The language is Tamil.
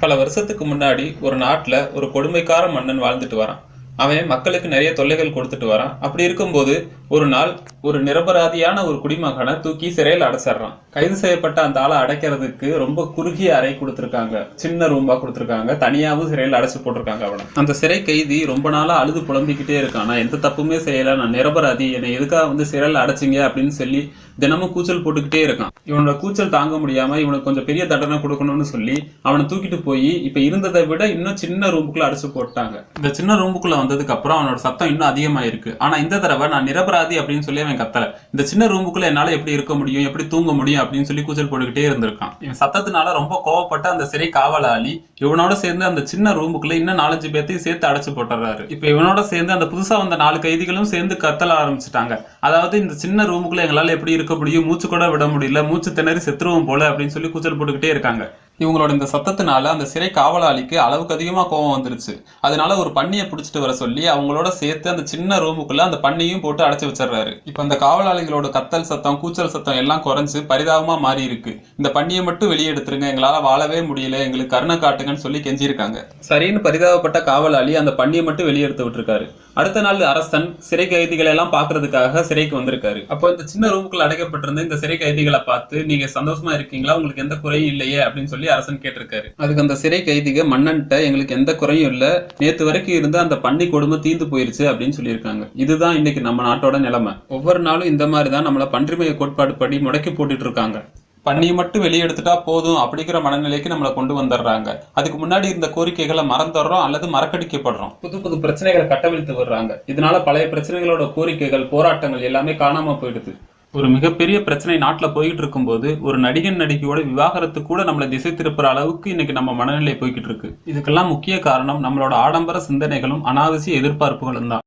பல வருஷத்துக்கு முன்னாடி ஒரு நாட்டுல ஒரு கொடுமைக்கார மன்னன் வாழ்ந்துட்டு வரான். அவன் மக்களுக்கு நிறைய தொல்லைகள் கொடுத்துட்டு வரான். அப்படி இருக்கும்போது ஒரு நாள் ஒரு நிரபராதியான ஒரு குடிமகனை தூக்கி சிறையில் அடைச்சிடுறான். கைது செய்யப்பட்ட அந்த ஆளை அடைக்கிறதுக்கு ரொம்ப குறுகிய அறை கொடுத்துருக்காங்க. சின்ன ரூம்பா கொடுத்துருக்காங்க. தனியாகவும் சிறையில் அடைச்சு போட்டிருக்காங்க அவனை. அந்த சிறை கைதி ரொம்ப நாளாக அழுது புலம்பிக்கிட்டே இருக்கான். நான் எந்த தப்புமே செய்யலை. நான் நிரபராதி. என்னை எதுக்காக வந்து சிறையில் அடைச்சிங்க அப்படின்னு சொல்லி தினமும் கூச்சல் போட்டுக்கிட்டே இருக்கான். இவனோட கூச்சல் தாங்க முடியாம இவனுக்கு கொஞ்சம் பெரிய தண்டனை கொடுக்கணும்னு சொல்லி அவனை தூக்கிட்டு போய் இப்ப இருந்ததை விட இன்னும் சின்ன ரூமுக்குள்ள அடைச்சு போட்டாங்க. இந்த சின்ன ரூமுக்குள்ள வந்ததுக்கு அப்புறம் அவனோட சத்தம் இன்னும் அதிகமாயிருக்கு. ஆனா இந்த தடவை நான் நிரபராதி அப்படின்னு சொல்லி அவன் கத்தல. இந்த சின்ன ரூமுக்குள்ள என்னால எப்படி இருக்க முடியும் எப்படி தூங்க முடியும் அப்படின்னு சொல்லி கூச்சல் போட்டுக்கிட்டே இருந்திருக்கான். இவன் சத்தத்தினால ரொம்ப கோவப்பட்ட அந்த சிறை காவலாளி இவனோட சேர்ந்து அந்த சின்ன ரூமுக்குள்ள இன்னும் நாலஞ்சு பேர்த்தையும் சேர்த்து அடைச்சு போட்டுறாரு. இப்ப இவனோட சேர்ந்து அந்த புதுசா வந்த நாலு கைதிகளும் சேர்ந்து கத்தல ஆரம்பிச்சிட்டாங்க. அதாவது இந்த சின்ன ரூமுக்குள்ள எங்களால எப்படி இருக்க முடியும் மூச்சு கூட விட முடியல மூச்சு திணறி செத்துருவோம் போல அப்படின்னு சொல்லி கூச்சல் போட்டுக்கிட்டே இருக்காங்க. இவங்களோட இந்த சத்தத்தினால அந்த சிறை காவலாளிக்கு அளவுக்கு அதிகமாக கோபம் வந்துருச்சு. அதனால ஒரு பண்ணியை பிடிச்சிட்டு வர சொல்லி அவங்களோட சேர்த்து அந்த சின்ன ரூமுக்குள்ள அந்த பண்ணியும் போட்டு அடைச்சி வச்சிடுறாரு இப்போ அந்த காவலாளிகளோட கத்தல் சத்தம் கூச்சல் சத்தம் எல்லாம் குறைஞ்சு பரிதாபமா மாறி இருக்கு. இந்த பண்ணியை மட்டும் வெளியே எடுத்துருங்க எங்களால வாழவே முடியல எங்களுக்கு கருணை காட்டுங்கன்னு சொல்லி கெஞ்சிருக்காங்க. சரின்னு பரிதாபப்பட்ட காவலாளி அந்த பண்ணியை மட்டும் வெளியே எடுத்து விட்டுருக்காரு. அடுத்த நாள் அரசன் சிறை கைதிகளை எல்லாம் பாக்குறதுக்காக சிறைக்கு வந்திருக்காரு. அப்போ இந்த சின்ன ரூமுக்குள்ள அடைக்கப்பட்டிருந்த இந்த சிறை கைதிகளை பார்த்து நீங்க சந்தோஷமா இருக்கீங்களா? உங்களுக்கு எந்த குறையும் இல்லையே அப்படின்னு சொல்லி சொல்லி அரசன் கேட்டிருக்காரு. அதுக்கு அந்த சிறை கைதிக மன்னன்ட்ட எங்களுக்கு எந்த குறையும் இல்ல நேத்து வரைக்கும் இருந்த அந்த பண்ணி கொடுமை தீந்து போயிருச்சு அப்படின்னு சொல்லியிருக்காங்க. இதுதான் இன்னைக்கு நம்ம நாட்டோட நிலைமை. ஒவ்வொரு நாளும் இந்த மாதிரி தான் நம்மள பன்றிமய கோட்பாடு படி முடக்கி போட்டுட்டு இருக்காங்க பண்ணியை மட்டும் வெளியே எடுத்துட்டா போதும் அப்படிங்கிற மனநிலைக்கு நம்மளை கொண்டு வந்துடுறாங்க. அதுக்கு முன்னாடி இருந்த கோரிக்கைகளை மறந்துடுறோம் அல்லது மறக்கடிக்கப்படுறோம். புது புது பிரச்சனைகளை கட்டவிழ்த்து வர்றாங்க இதனால பழைய பிரச்சனைகளோட கோரிக்கைகள் போராட்டங்கள் எல்லாமே காணாம போயிடுது. ஒரு மிகப்பெரிய பிரச்சனை நாட்டில் போய்கிட்டு இருக்கும்போது ஒரு நடிகன் நடிகையோட விவாகரத்து கூட நம்மளை திசை திருப்புற அளவுக்கு இன்னைக்கு நம்ம மனநிலை போய்கிட்டு இருக்கு. இதுக்கெல்லாம் முக்கிய காரணம் நம்மளோட ஆடம்பர சிந்தனைகளும் அனாவசிய எதிர்பார்ப்புகளும் தான்